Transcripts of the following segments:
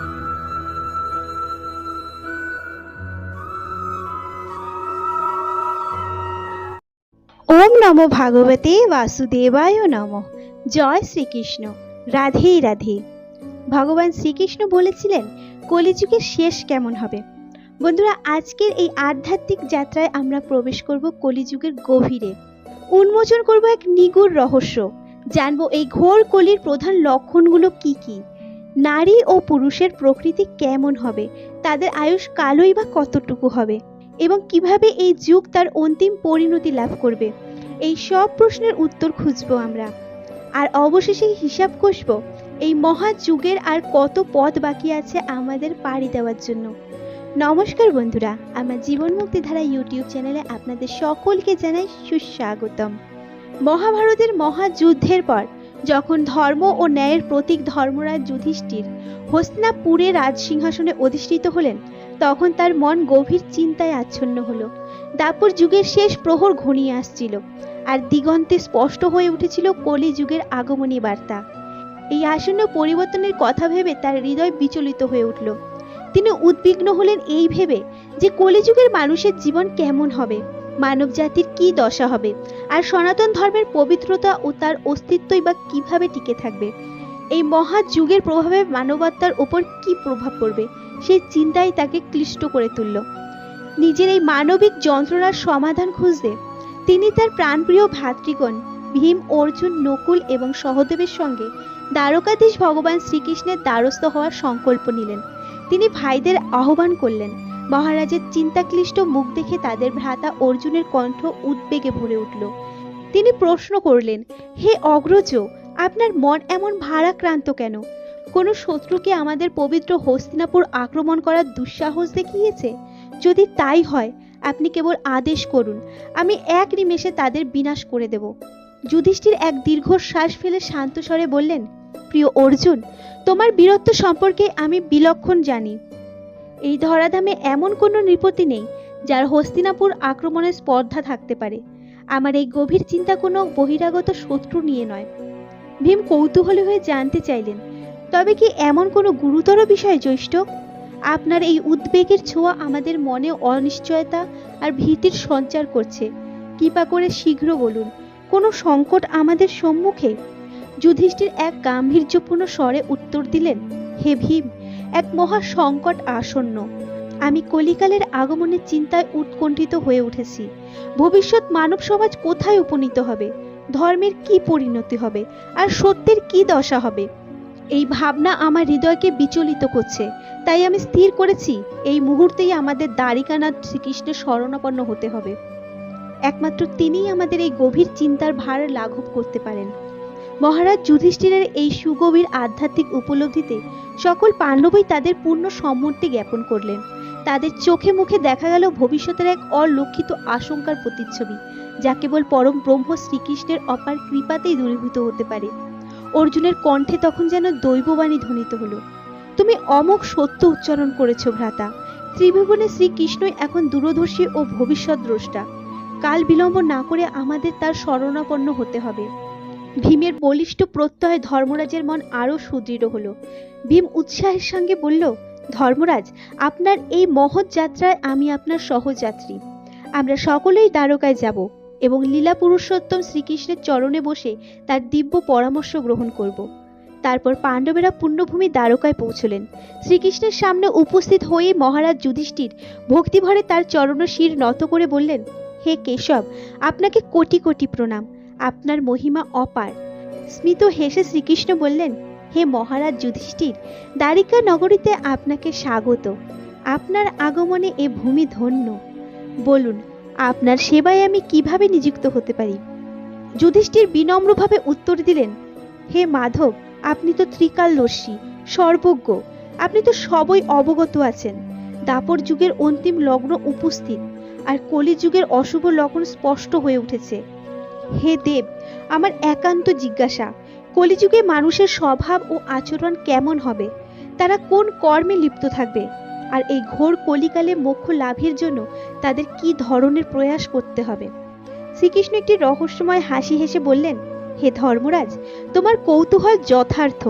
ওম নমো ভাগবতে বাসুদেবায় নম। জয় শ্রীকৃষ্ণ। রাধে রাধে। ভগবান শ্রীকৃষ্ণ বলেছিলেন, কলিযুগের শেষ কেমন হবে? বন্ধুরা, আজকের এই আধ্যাত্মিক যাত্রায় আমরা প্রবেশ করব কলিযুগের গভীরে। উন্মোচন করব এক নিগুড় রহস্য। জানব এই ঘোর কলির প্রধান লক্ষণগুলো কি কি? নারী ও পুরুষের প্রকৃতি কেমন হবে? তাদের আয়ুষ কালই বা কতটুকু হবে? এবং কীভাবে এই যুগ তার অন্তিম পরিণতি লাভ করবে? এই সব প্রশ্নের উত্তর খুঁজবো আমরা। আর অবশেষে হিসাব কষবো, এই মহা যুগের আর কত পথ বাকি আছে আমাদের পাড়ি দেওয়ার জন্য। নমস্কার বন্ধুরা, আমার জীবন মুক্তি ধারা ইউটিউব চ্যানেলে আপনাদের সকলকে জানাই সুস্বাগতম। মহাভারতের মহাযুদ্ধের পর যখন ধর্ম ও ন্যায়ের প্রতীক ধর্মরাজ যুধিষ্ঠির হস্তিনাপুরে রাজসিংহাসনে অধিষ্ঠিত হলেন, তখন তার মন গভীর চিন্তায় আচ্ছন্ন হলো। দাপুর যুগের শেষ প্রহর ঘনিয়ে আসছিল আর দিগন্তে স্পষ্ট হয়ে উঠেছিল কলি যুগের আগমনী বার্তা। এই আসন্ন পরিবর্তনের কথা ভেবে তার হৃদয় বিচলিত হয়ে উঠল। তিনি উদ্বিগ্ন হলেন এই ভেবে যে কলিযুগের মানুষের জীবন কেমন হবে। মানব জাতির কি দশা হবে? আর সনাতন ধর্মের পবিত্রতা ও তার অস্তিত্বই বা কীভাবে টিকে থাকবে? এই মহা যুগের প্রভাবে মানবতার ওপর কি প্রভাব পড়বে? সেই চিন্তাই তাকে ক্লিষ্ট করে তুলল। নিজের এই মানবিক যন্ত্রণার সমাধান খুঁজতে তিনি তার প্রাণপ্রিয় ভ্রাতৃগণ ভীম, অর্জুন, নকুল এবং সহদেবের সঙ্গে দ্বারকাধীশ ভগবান শ্রীকৃষ্ণের দ্বারস্থ হওয়ার সংকল্প নিলেন। তিনি ভাইদের আহ্বান করলেন মহারাজের চিন্তাক্লিষ্ট মুখ দেখে তাদের ভ্রাতা অর্জুনের কণ্ঠ উদ্বেগে ভরে উঠল। তিনি প্রশ্ন করলেন, হে অগ্রজ, আপনার মন এমন ভারাক্রান্ত কেন? কোনো শত্রুকে আমাদের পবিত্র হস্তিনাপুর আক্রমণ করার দুঃসাহস দেখিয়েছে? যদি তাই হয়, আপনি কেবল আদেশ করুন, আমি এক নিমেষে তাদের বিনাশ করে দেব। যুধিষ্ঠির এক দীর্ঘ শ্বাস ফেলে শান্ত স্বরে বললেন, প্রিয় অর্জুন, তোমার বীরত্ব সম্পর্কে আমি বিলক্ষণ জানি। এই ধরাধামে এমন কোনো নৃপতি নেই, যার হস্তিনাপুর আক্রমণের স্পর্ধা থাকতে পারে। আমার এই গভীর চিন্তা কোনো বহিরাগত শত্রু নিয়ে নয়। ভীম কৌতূহলী হয়ে জানতে চাইলেন, তবে কি এমন কোনো গুরুতর বিষয়, জ্যৈষ্ঠ? আপনার এই উদ্বেগের ছোঁয়া আমাদের মনে অনিশ্চয়তা আর ভীতির সঞ্চার করছে। কৃপা করে শীঘ্র বলুন, কোনো সংকট আমাদের সম্মুখে? যুধিষ্ঠির এক গাম্ভীর্যপূর্ণ স্বরে উত্তর দিলেন, হে ভীম! এক মহা সংকট আসন্ন। আমি কলিকালের আগমনের চিন্তায় উৎকণ্ঠিত হয়ে উঠেছি। ভবিষ্যৎ মানব সমাজ কোথায় উপনীত হবে? ধর্মের কি পরিণতি হবে? আর সত্যের কি দশা হবে? এই ভাবনা আমার হৃদয়কে বিচলিত করছে। তাই আমি স্থির করেছি, এই মুহূর্তেই আমাদের দ্বারিকানাথ শ্রীকৃষ্ণের শরণাপন্ন হতে হবে। একমাত্র তিনিই আমাদের এই গভীর চিন্তার ভার লাঘব করতে পারেন। মহারাজ যুধিষ্ঠিরের এই সুগভীর আধ্যাত্মিক উপলব্ধিতে সকল পাণ্ডবই তাদের পূর্ণ সম্মতি জ্ঞাপন করলেন। তাদের চোখে মুখে দেখা গেল ভবিষ্যতের এক অলক্ষিত আশঙ্কার প্রতিচ্ছবি, যা কেবল পরম ব্রহ্ম শ্রীকৃষ্ণের অপার কৃপাতেই দূরীভূত হতে পারে। অর্জুনের কণ্ঠে তখন যেন দৈববাণী ধ্বনিত হলো, তুমি অমোঘ সত্য উচ্চারণ করেছ ভ্রাতা, ত্রিভুবনে শ্রীকৃষ্ণই এখন দূরদর্শী ও ভবিষ্যৎ দ্রষ্টা। কাল বিলম্ব না করে আমাদের তার শরণাপন্ন হতে হবে। ভীমের বলিষ্ঠ প্রত্যয় ধর্মরাজের মন আরও সুদৃঢ় হলো। ভীম উৎসাহের সঙ্গে বলল, ধর্মরাজ, আপনার এই মহৎ যাত্রায় আমি আপনার সহযাত্রী। আমরা সকলেই দ্বারকায় যাব এবং লীলা পুরুষোত্তম শ্রীকৃষ্ণের চরণে বসে তার দিব্য পরামর্শ গ্রহণ করব। তারপর পাণ্ডবেরা পুণ্যভূমি দ্বারকায় পৌঁছলেন। শ্রীকৃষ্ণের সামনে উপস্থিত হয়ে মহারাজ যুধিষ্ঠির ভক্তিভরে তার চরণ শির নত করে বললেন, হে কেশব, আপনাকে কোটি কোটি প্রণাম। আপনার মহিমা অপার। স্মিত হেসে শ্রীকৃষ্ণ বললেন, হে মহারাজ যুধিষ্ঠির, দ্বারিকা নগরীতে আপনাকে স্বাগত। আপনার আগমনে এ ভূমি ধন্য। বলুন, আপনার সেবায় আমি কীভাবে নিযুক্ত হতে পারি? যুধিষ্ঠির বিনম্রভাবে উত্তর দিলেন, হে মাধব, আপনি তো ত্রিকালদর্শী, সর্বজ্ঞ, আপনি তো সবই অবগত আছেন। দাপর যুগের অন্তিম লগ্ন উপস্থিত, আর কলি যুগের অশুভ লগ্ন স্পষ্ট হয়ে উঠেছে। হে দেব, আমার একান্ত জিজ্ঞাসা, কলিযুগে মানুষের স্বভাব ও আচরণ কেমন হবে? তারা কোন কর্মে লিপ্ত থাকবে? আর এই ঘোর কলিকালে মোক্ষ লাভের জন্য তাদের কি ধরনের প্রয়াস করতে হবে? শ্রীকৃষ্ণ একটি রহস্যময় হাসি হেসে বললেন, হে ধর্মরাজ, তোমার কৌতূহল যথার্থ।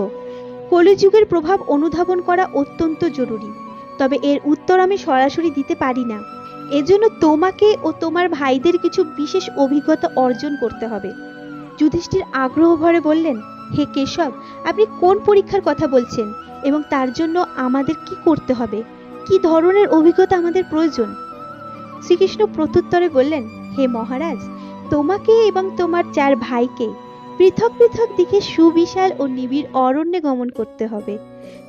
কলিযুগের প্রভাব অনুধাবন করা অত্যন্ত জরুরি, তবে এর উত্তর আমি সরাসরি দিতে পারি না। এজন্য তোমাকে ও তোমার ভাইদের কিছু বিশেষ অভিজ্ঞতা অর্জন করতে হবে। যুধিষ্ঠির আগ্রহ ভরে বললেন, হে কেশব, আপনি কোন পরীক্ষার কথা বলছেন এবং তার জন্য আমাদের কি করতে হবে? কি ধরনের অভিজ্ঞতা আমাদের প্রয়োজন? শ্রীকৃষ্ণ প্রত্যুত্তরে বললেন, হে মহারাজ, তোমাকে এবং তোমার চার ভাইকে পৃথক পৃথক দিকে সুবিশাল ও নিবিড় অরণ্যে গমন করতে হবে।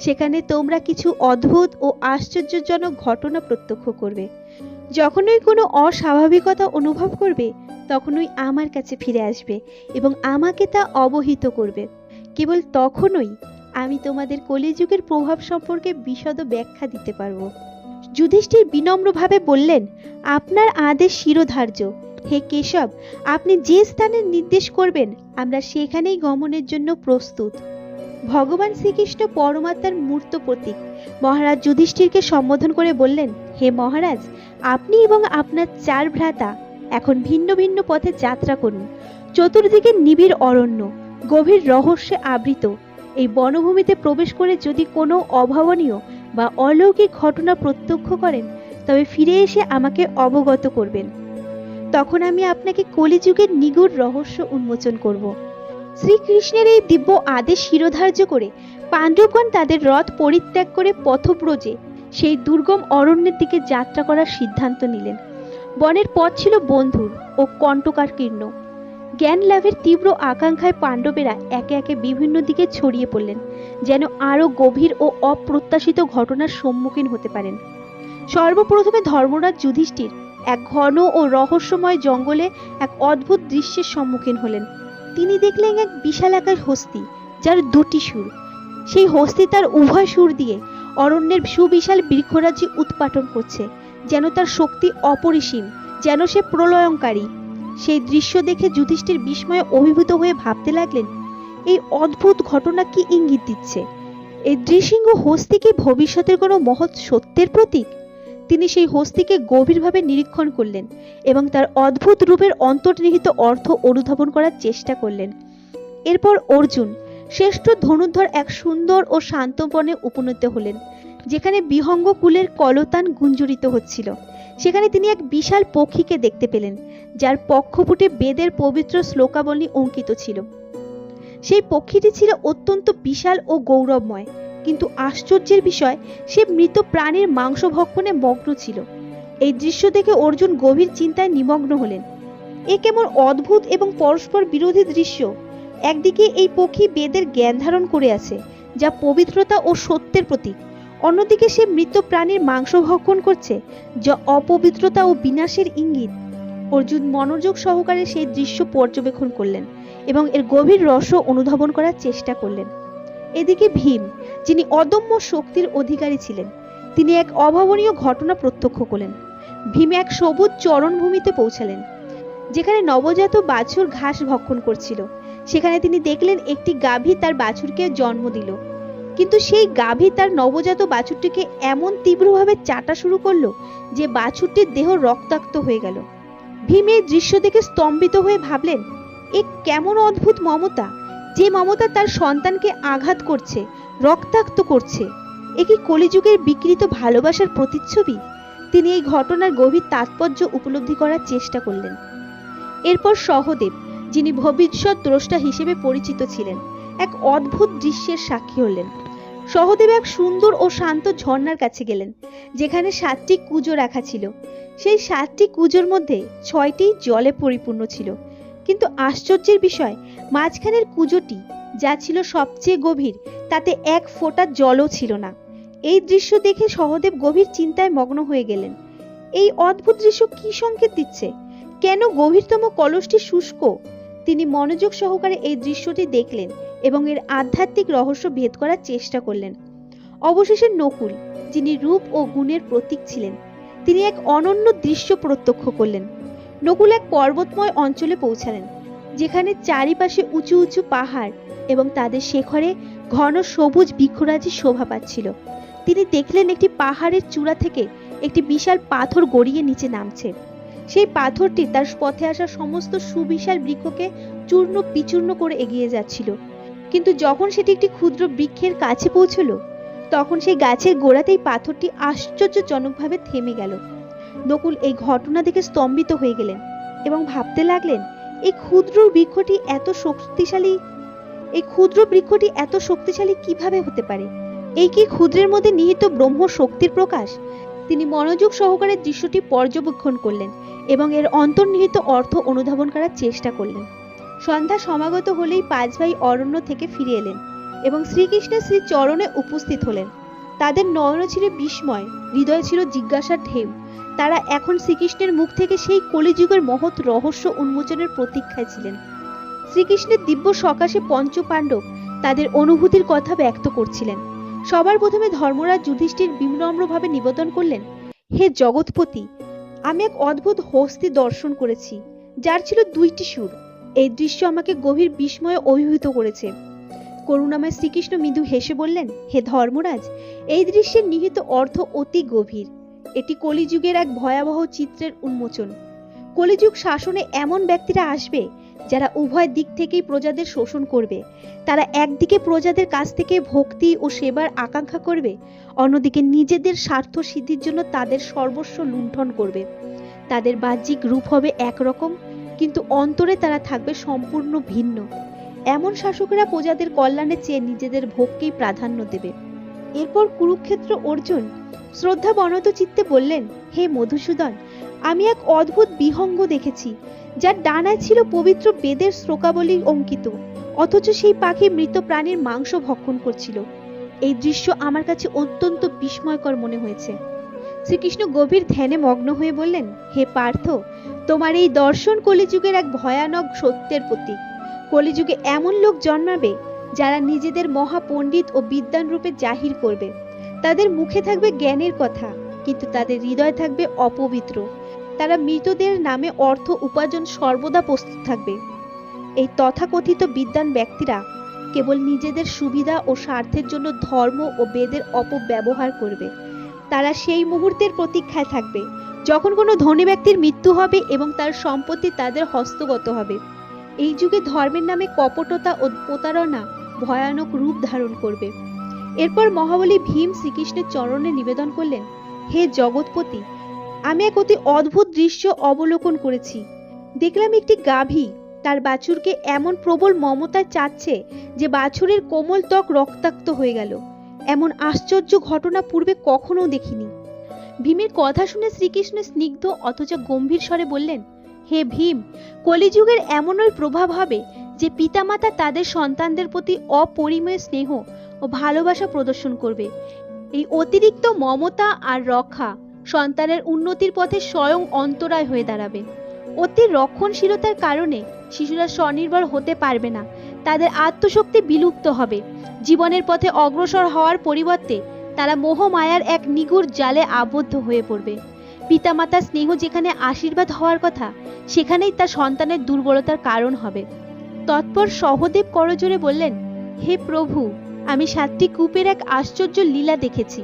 সেখানে তোমরা কিছু অদ্ভুত ও আশ্চর্যজনক ঘটনা প্রত্যক্ষ করবে। যখনই কোনো অস্বাভাবিকতা অনুভব করবে, তখনই আমার কাছে ফিরে আসবে এবং আমাকে তা অবহিত করবে। কেবল তখনই আমি তোমাদের কলিযুগের প্রভাব সম্পর্কে বিশদ ব্যাখ্যা দিতে পারব। যুধিষ্ঠির বিনম্রভাবে বললেন, আপনার আদেশ শিরোধার্য। হে কেশব, আপনি যে স্থানের নির্দেশ করবেন, আমরা সেখানেই গমনের জন্য প্রস্তুত। ভগবান শ্রীকৃষ্ণ পরমাত্মার মূর্ত প্রতীক। মহারাজ যুধিষ্ঠিরকে সম্বোধন করে বললেন, হে মহারাজ, আপনি এবং আপনার চার ভ্রাতা এখন ভিন্ন ভিন্ন পথে যাত্রা করুন। চতুর্দিকে নিবিড় অরণ্য, গভীর রহস্যে আবৃত। এই বনভূমিতে প্রবেশ করে যদি কোনো অভাবনীয় বা অলৌকিক ঘটনা প্রত্যক্ষ করেন, তবে ফিরে এসে আমাকে অবগত করবেন। তখন আমি আপনাকে কলিযুগের নিগুড় রহস্য উন্মোচন করব। শ্রীকৃষ্ণের এই দিব্য আদেশ শিরোধার্য করে পাণ্ডবগণ তাদের রথ পরিত্যাগ করে পথব্রজে সেই দুর্গম অরণ্যের দিকে যাত্রা করার সিদ্ধান্ত নিলেন। বনের পথ ছিল বন্ধুর ও কণ্টকাকীর্ণ। জ্ঞান লাভের তীব্র আকাঙ্ক্ষায় পাণ্ডবেরা একে একে বিভিন্ন দিকে ছড়িয়ে পড়লেন, যেন আরও গভীর ও অপ্রত্যাশিত ঘটনার সম্মুখীন হতে পারেন। সর্বপ্রথমে ধর্মরাজ যুধিষ্ঠির এক ঘন ও রহস্যময় জঙ্গলে এক অদ্ভুত দৃশ্যের সম্মুখীন হলেন। তিনি দেখলেন এক বিশালাকার হস্তি, যার দুটি সুর। সেই হস্তি তার উভয় সুর দিয়ে অরণ্যের সুবিশাল বৃক্ষরাজি উৎপাটন করছে, যেন তার শক্তি অপরিসীম, যেন সে প্রলয়ঙ্কারী সেই দৃশ্য দেখে যুধিষ্ঠির বিস্ময়ে অভিভূত হয়ে ভাবতে লাগলেন, এই অদ্ভুত ঘটনা কি ইঙ্গিত দিচ্ছে? এই দৃশিঙ্গ হস্তি কি ভবিষ্যতের কোনো মহৎ সত্যের প্রতীক? তিনি সেই হস্তিকে গভীরভাবে নিরীক্ষণ করলেন এবং তার অদ্ভুত রূপের অন্তর্নিহিত অর্থ অনুধাবন করার চেষ্টা করলেন। এরপর অর্জুন শ্রেষ্ঠ ধনুর্ধর এক সুন্দর ও শান্ত বনে উপনীত হলেন, যেখানে বিহঙ্গ কুলের কলতান গুঞ্জরিত হচ্ছিল। সেখানে তিনি এক বিশাল পক্ষীকে দেখতে পেলেন, যার পক্ষপুটে বেদের পবিত্র শ্লোকাবলী অঙ্কিত ছিল। সেই পক্ষীটি ছিল অত্যন্ত বিশাল ও গৌরবময় কিন্তু আশ্চর্যের বিষয়, সে মৃত প্রাণীর মাংস ভক্ষণে মগ্ন ছিল। এই দৃশ্য দেখে অর্জুন গভীর চিন্তায় নিমগ্ন হলেন। এ কেমন অদ্ভুত এবং পরস্পর বিরোধী দৃশ্য। একদিকে এই পক্ষী বেদের জ্ঞান ধারণ করে আছে, যা পবিত্রতা ও সত্যের প্রতীক। অন্যদিকে সে মৃত প্রাণীর মাংস ভক্ষণ করছে, যা অপবিত্রতা ও বিনাশের ইঙ্গিত। অর্জুন মনোযোগ সহকারে সেই দৃশ্য পর্যবেক্ষণ করলেন এবং এর গভীর রস অনুধাবন করার চেষ্টা করলেন। এদিকে ভীম যিনি অদম্য শক্তির অধিকারী ছিলেন, তিনি এক অভাবনীয় ঘটনা প্রত্যক্ষ করলেন। ভীম এক সবুজ চরণভূমিতে পৌঁছালেন, যেখানে নবজাত বাছুর ঘাস ভক্ষণ করছিল। সেখানে তিনি দেখলেন একটি গাভী তার বাছুরকে জন্ম দিল। কিন্তু সেই গাভী তার নবজাত বাছুরটিকে এমন তীব্রভাবে চাটা শুরু করল যে বাছুরটির দেহ রক্তাক্ত হয়ে গেল। ভীম এই দৃশ্য দেখে স্তম্ভিত হয়ে ভাবলেন, এ কেমন অদ্ভুত মমতা! যে মমতা তার সন্তানকে আঘাত করছে রক্তাক্ত করছে। এ কি কলিযুগের বিকৃত ভালোবাসার প্রতিচ্ছবি? তিনি এই ঘটনার গভীর তাৎপর্য উপলব্ধি করার চেষ্টা করলেন। এরপর সহদেব, যিনি ভবিষ্যৎ দ্রষ্টা হিসেবে পরিচিত ছিলেন, এক অদ্ভুত দৃশ্যের সাক্ষী হলেন। সহদেব এক সুন্দর ও শান্ত ঝর্ণার কাছে গেলেন, যেখানে সাতটি কুজো রাখা ছিল। সেই সাতটি কুজোর মধ্যে ছয়টি জলে পরিপূর্ণ ছিল। কিন্তু আশ্চর্যের বিষয়, মাঝখানের কুজোটি যা ছিল সবচেয়ে গভীর, তাতে এক ফোঁটা জলও ছিল না। এই দৃশ্য দেখে সহদেব গভীর চিন্তায় মগ্ন হয়ে গেলেন। এই অদ্ভুত দৃশ্য কি সংকেত দিচ্ছে? কেন গভীরতম কলসটি শুষ্ক? তিনি মনোযোগ সহকারে এই দৃশ্যটি দেখলেন এবং এর আধ্যাত্মিক রহস্য ভেদ করার চেষ্টা করলেন। অবশেষে নকুল, যিনি রূপ ও গুণের প্রতীক ছিলেন, তিনি এক অনন্য দৃশ্য প্রত্যক্ষ করলেন। নকুল এক পর্বতময় অঞ্চলে পৌঁছালেন। যেখানে চারিপাশে উঁচু উঁচু পাহাড় এবং তাদের শেখরে ঘন সবুজ বৃক্ষরাজি শোভা পাচ্ছিল। তিনি দেখলেন একটি পাহাড়ের চূড়া থেকে একটি বিশাল পাথর গড়িয়ে নিচে নামছে। সেই পাথরটি তার পথে আসা সমস্ত সুবিশাল বৃক্ষকে চূর্ণ বিচূর্ণ করে এগিয়ে যাচ্ছিল। কিন্তু যখন সেটি একটি ক্ষুদ্র বৃক্ষের কাছে পৌঁছল, তখন সেই গাছের গোড়াতেই পাথরটি আশ্চর্যজনকভাবে থেমে গেল। নকুল এই ঘটনা দেখে স্তম্ভিত হয়ে গেলেন এবং ভাবতে লাগলেন এই ক্ষুদ্র বৃক্ষটি এত শক্তিশালী, এই ক্ষুদ্র বৃক্ষটি এত শক্তিশালী কীভাবে হতে পারে? এই কি ক্ষুদ্রের মধ্যে নিহিত ব্রহ্ম শক্তির প্রকাশ? তিনি মনোযোগ সহকারে দৃশ্যটি পর্যবেক্ষণ করলেন এবং এর অন্তর্নিহিত অর্থ অনুধাবন করার চেষ্টা করলেন। সন্ধ্যা সমাগত হলেই পাঁচ ভাই অরণ্য থেকে ফিরে এলেন এবং শ্রীকৃষ্ণের শ্রী চরণে উপস্থিত হলেন। তাদের নয়ন ছিল বিস্ময়, হৃদয় ছিল জিজ্ঞাসার ঢেউ। তারা এখন শ্রীকৃষ্ণের মুখ থেকে সেই কলিযুগের মহৎ রহস্য উন্মোচনের প্রতীক্ষায় ছিলেন। শ্রীকৃষ্ণের দিব্য সকাশে পঞ্চপাণ্ডব তাদের অনুভূতির কথা ব্যক্ত করছিলেন। সবার প্রথমে ধর্মরাজ যুধিষ্ঠির বিনম্রভাবে নিবেদন করলেন, হে জগৎপতি, আমি এক অদ্ভুত হস্তি দর্শন করেছি, যার ছিল দুইটি সুর। এই দৃশ্য আমাকে গভীর বিস্ময়ে অভিভূত করেছে। করুণাময় শ্রীকৃষ্ণ মৃদু হেসে বললেন, হে ধর্মরাজ, এই দৃশ্যের নিহিত অর্থ অতি গভীর। এটি কলিযুগের এক ভয়াবহ চিত্রের উন্মোচন। কলিযুগ শাসনে এমন ব্যক্তিরা আসবে, যারা উভয় দিক থেকেই প্রজাদের শোষণ করবে। তারা একদিকে প্রজাদের কাছ থেকে ভক্তি ও সেবার আকাঙ্ক্ষা করবে, অন্যদিকে নিজেদের স্বার্থ সিদ্ধির জন্য তাদের সর্বস্ব লুণ্ঠন করবে। তাদের বাহ্যিক রূপ হবে একরকম, কিন্তু অন্তরে তারা থাকবে সম্পূর্ণ ভিন্ন। এমন শাসকেরা প্রজাদের কল্যাণে চেয়ে নিজেদের ভোগকেই প্রাধান্য দেবে। এরপর কুরুক্ষেত্র অর্জুন শ্রদ্ধা বনত চিত্তে বললেন, হে মধুসূদন, আমি এক অদ্ভুত বিহঙ্গ দেখেছি, যার ডানায় ছিল পবিত্র বেদের শ্লোকাবলী অঙ্কিত, অথচ সেই পাখি মৃত প্রাণীর মাংস ভক্ষণ করছিল। এই দৃশ্য আমার কাছে অত্যন্ত বিস্ময়কর মনে হয়েছে। শ্রীকৃষ্ণ গভীর ধ্যানে মগ্ন হয়ে বললেন, হে পার্থ, তোমার এই দর্শন কলিযুগের এক ভয়ানক সত্যের প্রতীক। কলিযুগে এমন লোক জন্মাবে যারা নিজেদের মহাপণ্ডিত ও বিদ্বান রূপে জাহির করবে। তাদের মুখে থাকবে জ্ঞানের কথা, কিন্তু তাদের হৃদয় থাকবে অপবিত্র। তারা মৃতদের নামে অর্থ উপার্জন সর্বদা প্রস্তুত থাকবে। এই তথাকথিত বিদ্যান ব্যক্তিরা কেবল নিজেদের সুবিধা ও স্বার্থের জন্য ধর্ম ও বেদের অপব্যবহার করবে। তারা সেই মুহূর্তের প্রতীক্ষায় থাকবে, যখন কোনো ধনী ব্যক্তির মৃত্যু হবে এবং তার সম্পত্তি তাদের হস্তগত হবে। এই যুগে ধর্মের নামে কপটতা ও প্রতারণা ভয়ানক রূপ ধারণ করবে। এরপর মহাবলী ভীম শ্রীকৃষ্ণের চরণে নিবেদন করলেন, হে জগৎপতি, আমি এক অতি অদ্ভুত দৃশ্য অবলোকন করেছি। দেখলাম একটি গাভী, তার বাছুরকে এমন প্রবল মমতায় চাচ্ছে যে বাছুরের কোমল ত্বক রক্তাক্ত হয়ে গেল। এমন আশ্চর্য ঘটনা পূর্বে কখনো দেখিনি। ভীমের কথা শুনে শ্রীকৃষ্ণ স্নিগ্ধ অথচ গম্ভীর স্বরে বললেন হে ভীম, কলিযুগের এমনই প্রভাব হবে যে পিতামাতা তাদের সন্তানদের প্রতি অপরিমেয় স্নেহ ও ভালোবাসা প্রদর্শন করবে। এই অতিরিক্ত মমতা আর রক্ষা সন্তানের উন্নতির পথে স্বয়ং অন্তরায় হয়ে দাঁড়াবে। অতি রক্ষণশীলতার কারণে শিশুরা স্বনির্ভর হতে পারবে না। তাদের আত্মশক্তি বিলুপ্ত হবে। জীবনের পথে অগ্রসর হওয়ার পরিবর্তে তারা মোহমায়ার এক নিগুড় জালে আবদ্ধ হয়ে পড়বে। পিতামাতার স্নেহ যেখানে আশীর্বাদ হওয়ার কথা, সেখানেই তার সন্তানের দুর্বলতার কারণ হবে। তৎপর সহদেব করজোরে বললেন, হে প্রভু, আমি সাতটি কূপের এক আশ্চর্য লীলা দেখেছি।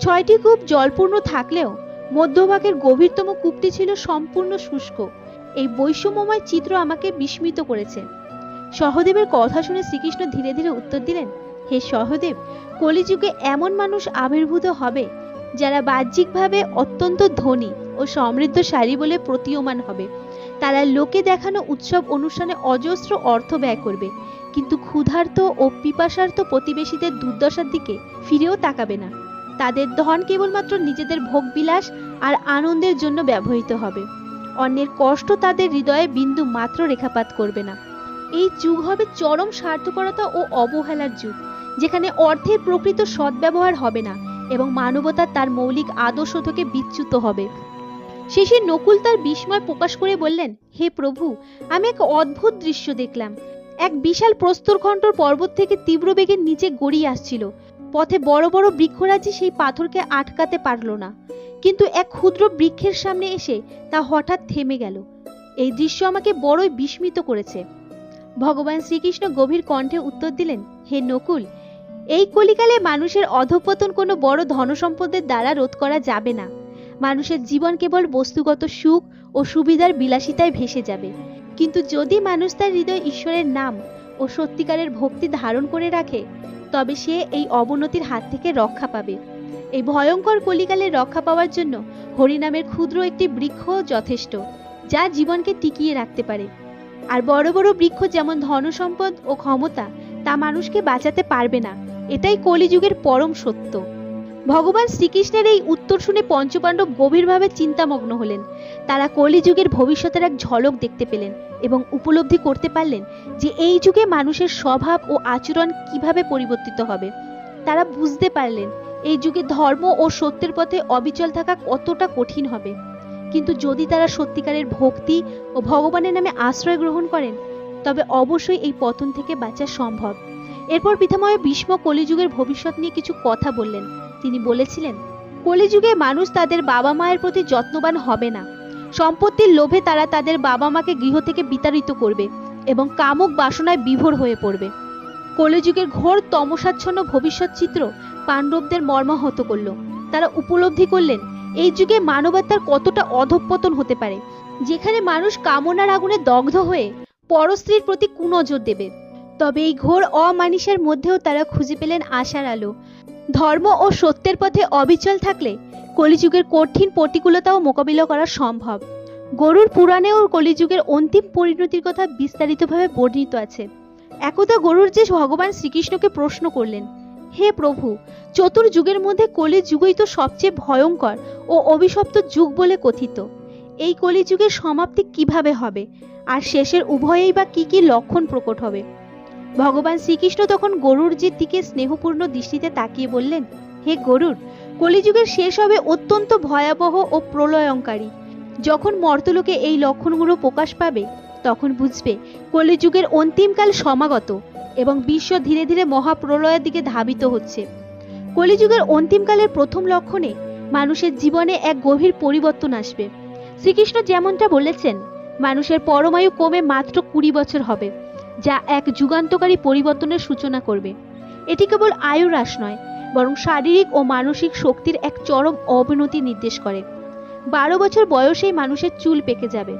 ছয়টি কূপ জলপূর্ণ থাকলেও মধ্যভাগের গভীরতম কূপটি ছিল সম্পূর্ণ শুষ্ক। এই বৈষম্যময় চিত্র আমাকে বিস্মিত করেছে। সহদেবের কথা শুনে শ্রীকৃষ্ণ ধীরে ধীরে উত্তর দিলেন, হে সহদেব, কলিযুগে এমন মানুষ আবির্ভূত হবে যারা বাহ্যিকভাবে অত্যন্ত ধনী ও সমৃদ্ধশালী বলে প্রতীয়মান হবে। তারা লোকে দেখানো উৎসব অনুষ্ঠানে অজস্র অর্থ ব্যয় করবে, কিন্তু ক্ষুধার্ত ও পিপাসার্থ প্রতিবেশীদের দুর্দশার দিকে ফিরেও তাকাবে না। তাদের ধন কেবলমাত্র নিজেদের ভোগবিলাস আর আনন্দের জন্য ব্যবহৃত হবে। অন্যের কষ্ট তাদের হৃদয়ে বিন্দু মাত্র রেখাপাত করবে না। এই যুগ হবে চরম স্বার্থপরতা ও অবহেলার যুগ, যেখানে অর্থের প্রকৃত সদ্ব্যবহার হবে না। এবং মানবতা তার মৌলিক আদর্শ থেকে বিচ্যুত হবে। শেষে নকুল তার বিস্ময় প্রকাশ করে বললেন, হে প্রভু, আমি এক অদ্ভুত দৃশ্য দেখলাম। এক বিশাল প্রস্তরখণ্ডর পর্বত থেকে তীব্র বেগের নিচে গড়িয়ে আসছিল। পথে বড় বড় বৃক্ষরাজি সেই পাথরকে আটকাতে পারল না। কিন্তু এক ক্ষুদ্র বৃক্ষের সামনে এসে তা হঠাৎ থেমে গেল। এই দৃশ্য আমাকে বড়ই বিস্মিত করেছে। ভগবান শ্রীকৃষ্ণ গভীর কণ্ঠে উত্তর দিলেন, হে নকুল এই কলিকালে মানুষের অধপতন কোনো বড় ধনসম্পদের দ্বারা রোধ করা যাবে না। মানুষের জীবন কেবল বস্তুগত সুখ ও সুবিধার বিলাসিতায় ভেসে যাবে। কিন্তু যদি মানুষ তার হৃদয় ঈশ্বরের নাম ও সত্যিকারের ভক্তি ধারণ করে রাখে, তবে সে এই অবনতির হাত থেকে রক্ষা পাবে। এই ভয়ঙ্কর কলিকালে রক্ষা পাওয়ার জন্য হরিনামের ক্ষুদ্র একটি বৃক্ষ যথেষ্ট, যা জীবনকে টিকিয়ে রাখতে পারে। আর বড় বড় বৃক্ষ যেমন ধনসম্পদ ও ক্ষমতা, তা মানুষকে বাঁচাতে পারবে না। এটাই কলিযুগের পরম সত্য। ভগবান শ্রীকৃষ্ণের এই উত্তর শুনে পঞ্চপাণ্ডব গভীরভাবে চিন্তামগ্ন হলেন। তারা কলিযুগের ভবিষ্যতের এক ঝলক দেখতে পেলেন এবং উপলব্ধি করতে পারলেন যে এই যুগে মানুষের স্বভাব ও আচরণ কীভাবে পরিবর্তিত হবে। তারা বুঝতে পারলেন এই যুগে ধর্ম ও সত্যের পথে অবিচল থাকা কতটা কঠিন হবে। কিন্তু যদি তারা সত্যিকারের ভক্তি ও ভগবানের নামে আশ্রয় গ্রহণ করেন, তবে অবশ্যই এই পতন থেকে বাঁচা সম্ভব। এরপর পিতাময় ভীষ্ম কলিযুগের ভবিষ্যৎ নিয়ে কিছু কথা বললেন। তিনি বলেছিলেন, কলিযুগে মানুষ তাদের বাবা মায়ের প্রতি যত্নবান হবে না। সম্পত্তির লোভে তারা তাদের বাবা মাকে গৃহ থেকে বিতাড়িত করবে এবং কামক বাসনায় বিভোর হয়ে পড়বে। কলিযুগের ঘোর তমসাচ্ছন্ন ভবিষ্যৎ চিত্র পাণ্ডবদের মর্মাহত করল। তারা উপলব্ধি করলেন, এই যুগে মানবতার কতটা অধঃপতন হতে পারে, যেখানে মানুষ কামনার আগুনে দগ্ধ হয়ে পরস্ত্রীর প্রতি কুনজর দেবে। তবে এই ঘোর অমানিসের মধ্যেও তারা খুঁজে পেলেন আশার আলো। ধর্ম ও সত্যের পথে অবিচল থাকলে কলিযুগের কঠিন প্রতিকূলতাও মোকাবিলা করা সম্ভব। গরুর পুরাণেও কলিযুগের অন্তিম পরিণতির কথা বিস্তারিতভাবে বর্ণিত আছে। একদা গরুর যে ভগবান শ্রীকৃষ্ণকে প্রশ্ন করলেন, হে প্রভু, চতুর যুগের মধ্যে কলিযুগই তো সবচেয়ে ভয়ঙ্কর ও অভিশপ্ত যুগ বলে কথিত। এই কলিযুগের সমাপ্তি কীভাবে হবে? আর শেষের উভয়েই বা কি কি লক্ষণ প্রকট হবে? ভগবান শ্রীকৃষ্ণ তখন গরুর যে দিকে স্নেহপূর্ণ দৃষ্টিতে তাকিয়ে বললেন, হে গরুর, কলিযুগের শেষ হবে অত্যন্ত ভয়াবহ ও প্রলয়ঙ্কারী যখন মর্তলোকে এই লক্ষণগুলো প্রকাশ পাবে, তখন বুঝবে কলিযুগের অন্তিমকাল সমাগত এবং বিশ্ব ধীরে ধীরে মহাপ্রলয়ের দিকে ধাবিত হচ্ছে। কলিযুগের অন্তিমকালের প্রথম লক্ষণে মানুষের জীবনে এক গভীর পরিবর্তন আসবে। শ্রীকৃষ্ণ যেমনটা বলেছেন, মানুষের পরমায়ু কমে মাত্র কুড়ি বছর হবে। যা এক যুগান্তকারী পরিবর্তনের সূচনা করবে। এটি কেবল আয়ু হ্রাস নয়, বরং শারীরিক ও মানসিক শক্তির এক চরম অবনতি নির্দেশ করে। বারো বছর বয়সেই মানুষের চুল পেকে যাবে,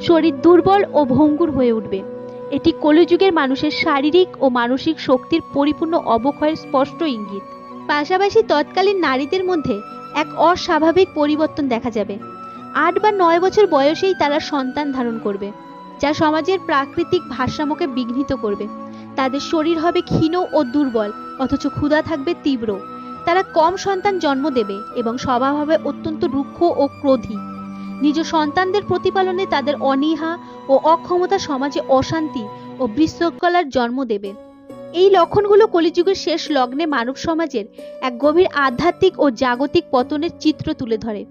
শরীর দুর্বল ও ভঙ্গুর হয়ে উঠবে। এটি কলিযুগের মানুষের শারীরিক ও মানসিক শক্তির পরিপূর্ণ অবক্ষয়ের স্পষ্ট ইঙ্গিত। পাশাপাশি তৎকালীন নারীদের মধ্যে এক অস্বাভাবিক পরিবর্তন দেখা যাবে। আট বা নয় বছর বয়সেই তারা সন্তান ধারণ করবে। যা সমাজের প্রাকৃতিক ভারসাম্যকে বিঘ্নিত করবে। তাদের শরীর হবে ক্ষীণ ও দুর্বল, অথচ ক্ষুধা থাকবে তীব্র। তারা কম সন্তান জন্ম দেবে এবং স্বভাব হবে অত্যন্ত রুক্ষ ও ক্রোধী। নিজ সন্তানদের প্রতিপালনে তাদের অনীহা ও অক্ষমতা সমাজে অশান্তি ও বিশৃঙ্খলার জন্ম দেবে। এই লক্ষণগুলো কলিযুগের শেষ লগ্নে মানব সমাজের এক গভীর আধ্যাত্মিক ও জাগতিক পতনের চিত্র তুলে ধরে।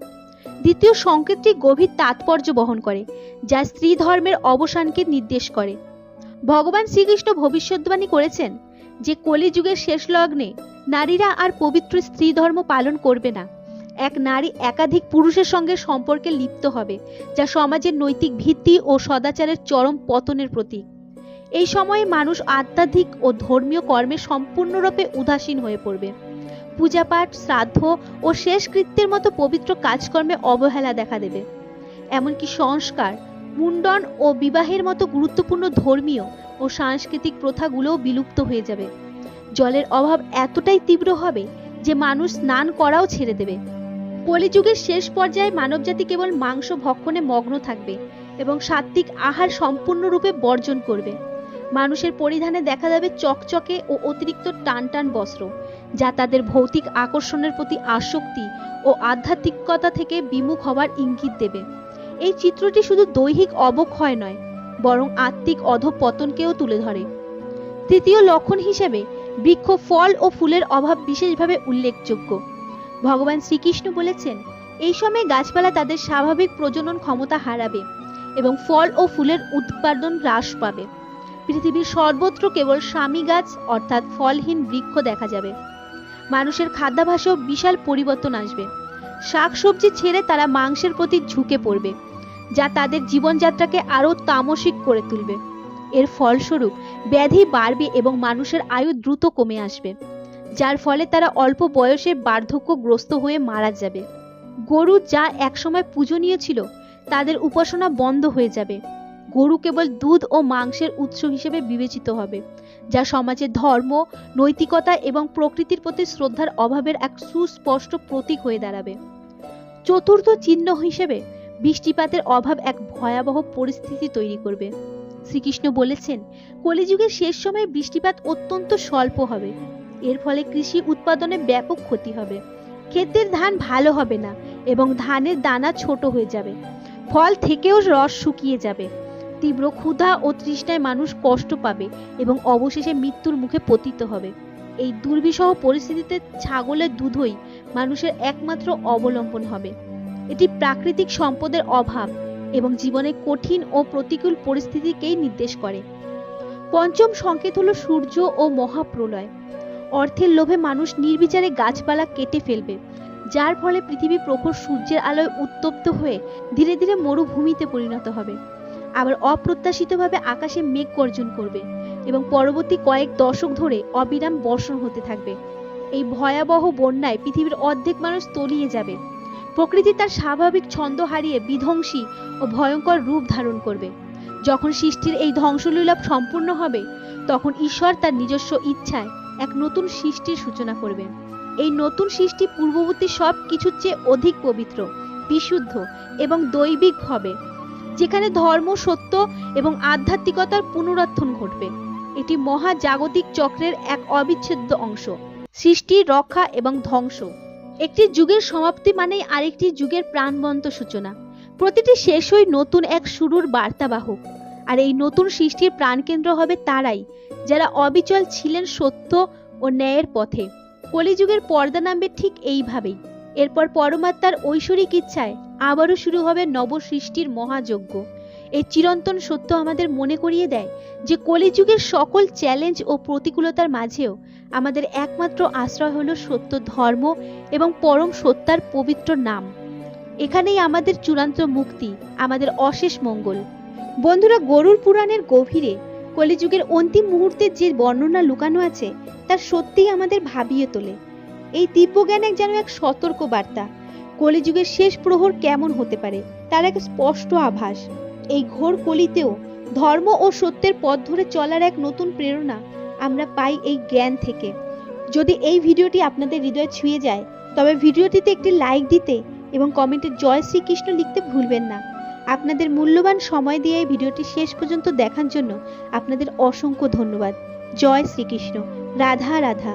দ্বিতীয় সংকেতটি গভীর তাৎপর্য বহন করে, যা স্ত্রী ধর্মের অবসানকে নির্দেশ করে। ভগবান শ্রীকৃষ্ণ ভবিষ্যৎবাণী করেছেন যে কলিযুগের শেষ লগ্নে নারীরা আর পবিত্র স্ত্রী ধর্ম পালন করবে না। এক নারী একাধিক পুরুষের সঙ্গে সম্পর্কে লিপ্ত হবে, যা সমাজের নৈতিক ভিত্তি ও সদাচারের চরম পতনের প্রতীক। এই সময়ে মানুষ আধ্যাত্মিক ও ধর্মীয় কর্মে সম্পূর্ণরূপে উদাসীন হয়ে পড়বে। পূজাপাঠ, শ্রাদ্ধ ও শেষকৃত্যের মতো পবিত্র কাজকর্মে অবহেলা দেখা দেবে। এমনকি সংস্কার মুন্ডন ও বিবাহের মতো গুরুত্বপূর্ণ ধর্মীয় ও সাংস্কৃতিক প্রথাগুলোও বিলুপ্ত হয়ে যাবে। জলের অভাব এতটাই তীব্র হবে যে মানুষ স্নান করাও ছেড়ে দেবে। কলিযুগের শেষ পর্যায়ে মানবজাতি কেবল মাংস ভক্ষণে মগ্ন থাকবে এবং সাত্ত্বিক আহার সম্পূর্ণরূপে বর্জন করবে। মানুষের পরিধানে দেখা যাবে চকচকে ও অতিরিক্ত টান টান বস্ত্র। যা তাদের ভৌতিক আকর্ষণের প্রতি আসক্তি ও আধ্যাত্মিকতা থেকে বিমুখ হওয়ার ইঙ্গিত দেবে। এই চিত্রটি শুধু দৈহিক অবক্ষয় নয়, বরং আত্মিক অধপতনকেও তুলে ধরে। তৃতীয় লক্ষণ হিসেবে বৃক্ষ ফল ও ফুলের অভাব বিশেষভাবে উল্লেখযোগ্য। ভগবান শ্রীকৃষ্ণ বলেছেন, এই সময় গাছপালা তাদের স্বাভাবিক প্রজনন ক্ষমতা হারাবে এবং ফল ও ফুলের উৎপাদন হ্রাস পাবে। পৃথিবীর সর্বত্র কেবল স্বামী গাছ অর্থাৎ ফলহীন বৃক্ষ দেখা যাবে। মানুষের খাদ্যাভাসেও বিশাল পরিবর্তন আসবে। শাকসবজি ছেড়ে তারা মাংসের প্রতি ঝুঁকে পড়বে, যা তাদের জীবনযাত্রাকে আরও তামসিক করে তুলবে। এর ফলস্বরূপ, ব্যাধি বাড়বে এবং মানুষের আয়ু দ্রুত কমে আসবে, যার ফলে তারা অল্প বয়সে বার্ধক্যগ্রস্ত হয়ে মারা যাবে। গরু যা একসময় পূজনীয় ছিল, তাদের উপাসনা বন্ধ হয়ে যাবে। গরু কেবল দুধ ও মাংসের উৎস হিসেবে বিবেচিত হবে, যা সমাজের ধর্ম, নৈতিকতা এবং প্রকৃতির প্রতি শ্রদ্ধার অভাবের এক সুস্পষ্ট প্রতীক হয়ে দাঁড়াবে। চতুর্থ চিহ্ন হিসেবে বৃষ্টিপাতের অভাব এক ভয়াবহ পরিস্থিতি তৈরি করবে। শ্রীকৃষ্ণ বলেছেন, কলিযুগের শেষ সময়ে বৃষ্টিপাত অত্যন্ত স্বল্প হবে। এর ফলে কৃষি উৎপাদনে ব্যাপক ক্ষতি হবে। ক্ষেতের ধান ভালো হবে না এবং ধানের দানা ছোট হয়ে যাবে। ফল থেকেও রস শুকিয়ে যাবে। তীব্র ক্ষুধা ও তৃষ্ণায় মানুষ কষ্ট পাবে এবং অবশেষে মৃত্যুর মুখে পতিত হবে। এই দুর্বিষহ পরিস্থিতিতে ছাগলের দুধই মানুষের একমাত্র অবলম্বন হবে। এটি প্রাকৃতিক সম্পদের অভাব এবং জীবনের কঠিন ও প্রতিকূল পরিস্থিতিকেই নির্দেশ করে। পঞ্চম সংকেত হলো সূর্য ও মহাপ্রলয়। অর্থের লোভে মানুষ নির্বিচারে গাছপালা কেটে ফেলবে, যার ফলে পৃথিবী প্রখর সূর্যের আলোয় উত্তপ্ত হয়ে ধীরে ধীরে মরুভূমিতে পরিণত হবে। আবার অপ্রত্যাশিতভাবে আকাশে মেঘ গর্জন করবে এবং পরবর্তী কয়েক দশক ধরে অবিরাম বর্ষণ হতে থাকবে। এই ভয়াবহ বন্যায় পৃথিবীর অর্ধেক মানুষ তলিয়ে যাবে। প্রকৃতি তার স্বাভাবিক ছন্দ হারিয়ে বিধ্বংসী ও ভয়ঙ্কর রূপ ধারণ করবে। যখন সৃষ্টির এই ধ্বংসলীলা সম্পূর্ণ হবে, তখন ঈশ্বর তার নিজস্ব ইচ্ছায় এক নতুন সৃষ্টির সূচনা করবেন এই নতুন সৃষ্টি পূর্ববর্তী সব কিছুর চেয়ে অধিক পবিত্র, বিশুদ্ধ এবং দৈবিক হবে। যেখানে ধর্ম, সত্য এবং আধ্যাত্মিকতার পুনরুত্থান ঘটবে। এটি মহাজাগতিক চক্রের এক অবিচ্ছেদ্য অংশ। সৃষ্টি, রক্ষা এবং ধ্বংস। একটি যুগের সমাপ্তি মানেই আরেকটি যুগের প্রাণবন্ত সূচনা। প্রতিটি শেষই নতুন এক শুরুর বার্তাবাহক। আর এই নতুন সৃষ্টির প্রাণকেন্দ্র হবে তারাই, যারা অবিচল ছিলেন সত্য ও ন্যায়ের পথে। কলিযুগের পর্দা নামবে ঠিক এইভাবেই। এরপর পরমাত্মার ঐশ্বরিক ইচ্ছায় আবারও শুরু হবে নব সৃষ্টির মহাযজ্ঞ। এই চিরন্তন সত্য আমাদের মনে করিয়ে দেয় যে কলিযুগের সকল চ্যালেঞ্জ ও প্রতিকূলতার মাঝেও আমাদের একমাত্র আশ্রয় হল সত্য ধর্ম এবং পরম সত্যার পবিত্র নাম। এখানেই আমাদের চূড়ান্ত মুক্তি, আমাদের অশেষ মঙ্গল। বন্ধুরা গরুর পুরাণের গভীরে কলিযুগের অন্তিম মুহূর্তের যে বর্ণনা লুকানো আছে, তা সত্যিই আমাদের ভাবিয়ে তোলে। এই দিব্যজ্ঞান এক যেন এক সতর্ক বার্তা কলিযুগের শেষ প্রহর কেমন হতে পারে, তার এক স্পষ্ট আভাস। এই ঘোর কলিতেও ধর্ম ও সত্যের পথ ধরে চলার এক নতুন প্রেরণা আমরা পাই এই জ্ঞান থেকে। যদি এই ভিডিওটি আপনাদের হৃদয়ে ছুঁয়ে যায়, তবে ভিডিওটিতে একটি লাইক দিতে এবং কমেন্টে জয় শ্রীকৃষ্ণ লিখতে ভুলবেন না। আপনাদের মূল্যবান সময় দিয়ে এই ভিডিওটি শেষ পর্যন্ত দেখার জন্য আপনাদের অসংখ্য ধন্যবাদ। জয় শ্রীকৃষ্ণ। রাধা রাধা।